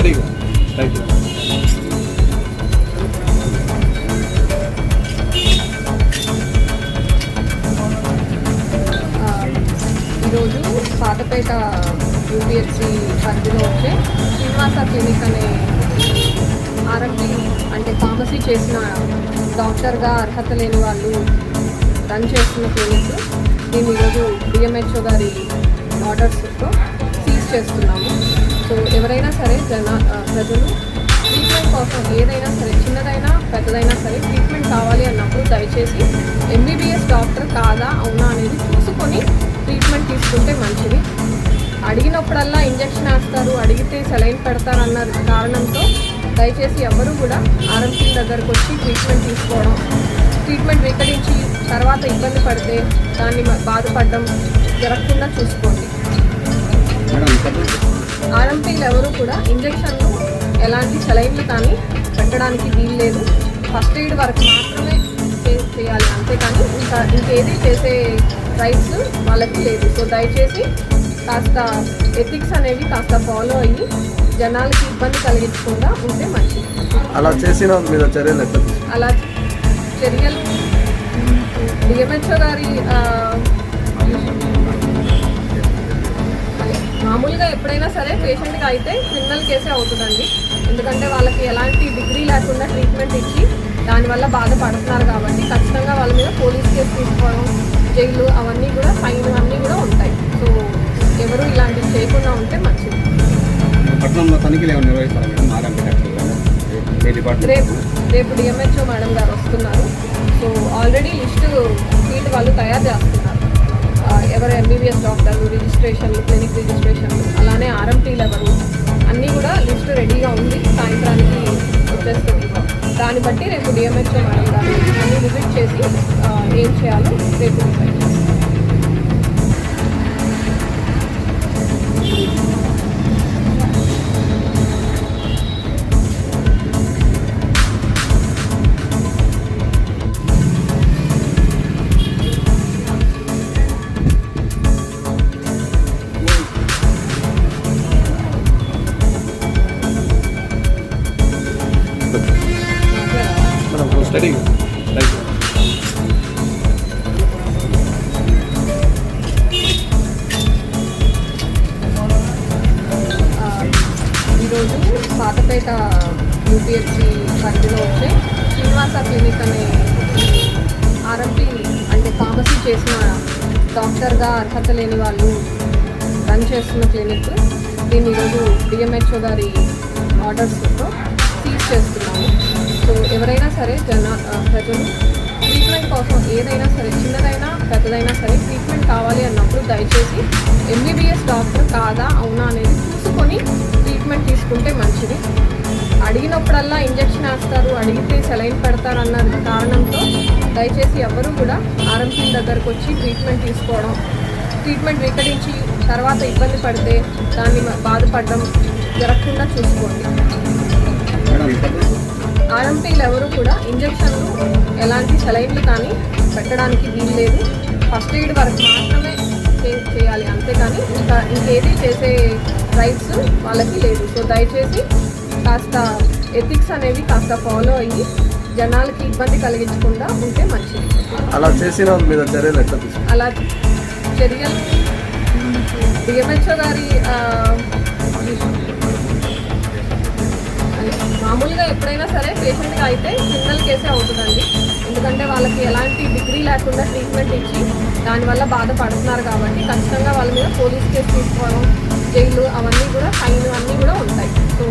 Ready thank you ఈరోజు పాతపేట యూబిఎస్సి పరిధిలో వచ్చే శ్రీనివాస క్లినిక్ అనే ఆర్ఎంపీ అంటే ఫార్మసీ చేసిన డాక్టర్గా అర్హత లేని వాళ్ళు రన్ చేస్తున్న క్లినిక్. మేము ఈరోజు డిఎంహెచ్ఓ గారి ఆర్డర్స్తో సీజ్ చేస్తున్నాము. సో ఎవరైనా సరే జన ప్రజలు ట్రీట్మెంట్ కోసం ఏదైనా సరే చిన్నదైనా పెద్దదైనా సరే ట్రీట్మెంట్ కావాలి అన్నప్పుడు దయచేసి ఎంబీబీఎస్ డాక్టర్ కాదా అవునా అనేది చూసుకొని ట్రీట్మెంట్ తీసుకుంటే మంచిది. అడిగినప్పుడల్లా ఇంజెక్షన్ వేస్తారు అడిగితే సెలైన్ పెడతారు అన్న కారణంతో దయచేసి ఎవరు కూడా ఆర్ఎంసీ దగ్గరకు వచ్చి ట్రీట్మెంట్ తీసుకోవడం ట్రీట్మెంట్ వికటించి తర్వాత ఇబ్బంది పడితే దాన్ని బాధపడడం జరగకుండా చూసుకోండి. ఆర్ఎంపీలు ఎవరు కూడా ఇంజెక్షన్లు ఎలాంటి సెలైన్లు కానీ పెట్టడానికి వీలు లేదు. ఫస్ట్ ఎయిడ్ వరకు మాత్రమే చేయాలి అంతేకాని ఇంకా ఇంకేది చేసే రైట్స్ వాళ్ళకి లేదు. సో దయచేసి కాస్త ఎథిక్స్ అనేవి కాస్త ఫాలో అయ్యి జనాలకి ఇబ్బంది కలిగించకుండా ఉంటే మంచిది. అలా చేసిన మీద చర్యలు? అలా చర్యలు. డిఎంహెచ్ఓ గారి ఎప్పుడైనా సరే పేషెంట్కి అయితే క్రిమినల్ కేసే అవుతుందండి. ఎందుకంటే వాళ్ళకి ఎలాంటి డిగ్రీ లేకుండా ట్రీట్మెంట్ ఇచ్చి దానివల్ల బాధపడుతున్నారు కాబట్టి ఖచ్చితంగా వాళ్ళ మీద పోలీస్ కేసు తీసుకోవడం జైలు అవన్నీ కూడా ఫైన్ అన్నీ కూడా ఉంటాయి. సో ఎవరు ఇలాంటివి చేయకుండా ఉంటే మంచిది. పట్టణంలో తనిఖీలు ఏమైనా నిర్వహిస్తారా మేడం? ఆర్ఎంపీ డాక్టర్ గారు ఏ డిపార్ట్మెంట్? రేపు రేపు డిఎంహెచ్ఓ మేడం గారు వస్తున్నారు. సో ఆల్రెడీ లిస్ట్ ఫీల్డ్ వాళ్ళు తయారు చేస్తున్నారు. ఎవరు ఎంబీబీఎస్ డాక్టర్లు రిజిస్ట్రేషన్లు క్లినిక్ రిజిస్ట్రేషన్లు అలానే ఆర్ఎంటీలు ఎవరు అన్నీ కూడా లిస్ట్ రెడీగా ఉంది. సాయంత్రానికి వచ్చేస్తుంది. దాన్ని బట్టి రేపు డిఎంహెచ్ఓ మేడం గారు అన్ని విజిట్ చేసి ఏం చేయాలో రేపు డిసైడ్ చేస్తారు రైట్ ఈరోజు పాతపేట యూపీఎస్సి పరిధిలో వచ్చే శ్రీనివాస క్లినిక్ అనే ఆర్ఎంపీ అంటే ఫార్మసీ చేసిన డాక్టర్గా అర్హత లేని వాళ్ళు రన్ చేస్తున్న క్లినిక్ దీన్ని ఈరోజు డిఎంహెచ్ఓ గారి ఆర్డర్స్తో సీజ్ చేస్తున్నాము ఇప్పుడు ఎవరైనా సరే జన ప్రజలు ట్రీట్మెంట్ కోసం ఏదైనా సరే చిన్నదైనా పెద్దదైనా సరే ట్రీట్మెంట్ కావాలి అన్నప్పుడు దయచేసి ఎంబీబీఎస్ డాక్టర్ కాదా అవునా అనేది చూసుకొని ట్రీట్మెంట్ తీసుకుంటే మంచిది. అడిగినప్పుడల్లా ఇంజెక్షన్ వేస్తారు అడిగితే సెలైన్ పెడతారు అన్న కారణంతో దయచేసి ఎవరు కూడా ఆర్ఎంపీ దగ్గరకు వచ్చి ట్రీట్మెంట్ తీసుకోవడం ట్రీట్మెంట్ వికటించి తర్వాత ఇబ్బంది పడితే దాన్ని బాధపడడం జరగకుండా చూసుకోండి. ఆర్ఎంపీలు ఎవరు కూడా ఇంజెక్షన్లు ఎలాంటి సెలైన్లు కానీ పెట్టడానికి వీలు లేదు. ఫస్ట్ ఎయిడ్ వరకు మాత్రమే చేయాలి అంతేకాని ఇంకా ఇంకేది చేసే రైట్స్ వాళ్ళకి లేదు. సో దయచేసి కాస్త ఎథిక్స్ అనేవి కాస్త ఫాలో అయ్యి జనాలకి ఇబ్బంది కలిగించకుండా ఉంటే మంచిది. అలా చేసిన మీద చర్యలు ఎట్లా? అలా చర్యలు? డిఎంహెచ్ఓ గారి మామూలుగా ఎప్పుడైనా సరే పేషెంట్కి అయితే క్రిమినల్ కేసే అవుతుందండి. ఎందుకంటే వాళ్ళకి ఎలాంటి డిగ్రీ లేకుండా ట్రీట్మెంట్ ఇచ్చి దానివల్ల బాధపడుతున్నారు కాబట్టి ఖచ్చితంగా వాళ్ళ మీద పోలీస్ కేసు తీసుకోవడం జైలు అవన్నీ కూడా ఫైన్ అన్నీ కూడా ఉంటాయి. సో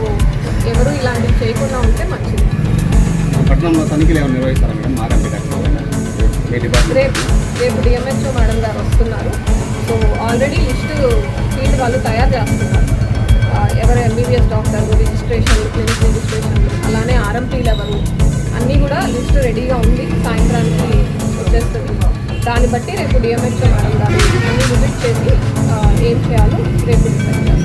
ఎవరు ఇలాంటివి చేయకుండా ఉంటే మంచిది. పట్టణంలో తనిఖీలు ఏమైనా నిర్వహిస్తారా మేడం? రేపు రేపు డిఎంహెచ్ఓ మేడం గారు వస్తున్నారు. సో ఆల్రెడీ లిస్ట్ ఫీల్డ్ వాళ్ళు తయారు చేస్తున్నారు. ఎవరు MBBS doctor registration clinic registration అలానే ఆర్ఎంటీ లెవెల్ అన్నీ కూడా లిస్ట్ రెడీగా ఉంది. సాయంత్రానికి వచ్చేస్తుంది. దాన్ని బట్టి రేపు డిఎంహెచ్ఓ మేడం గారు అన్ని విజిట్ చేసి ఏం చేయాలో రేపు డిసైడ్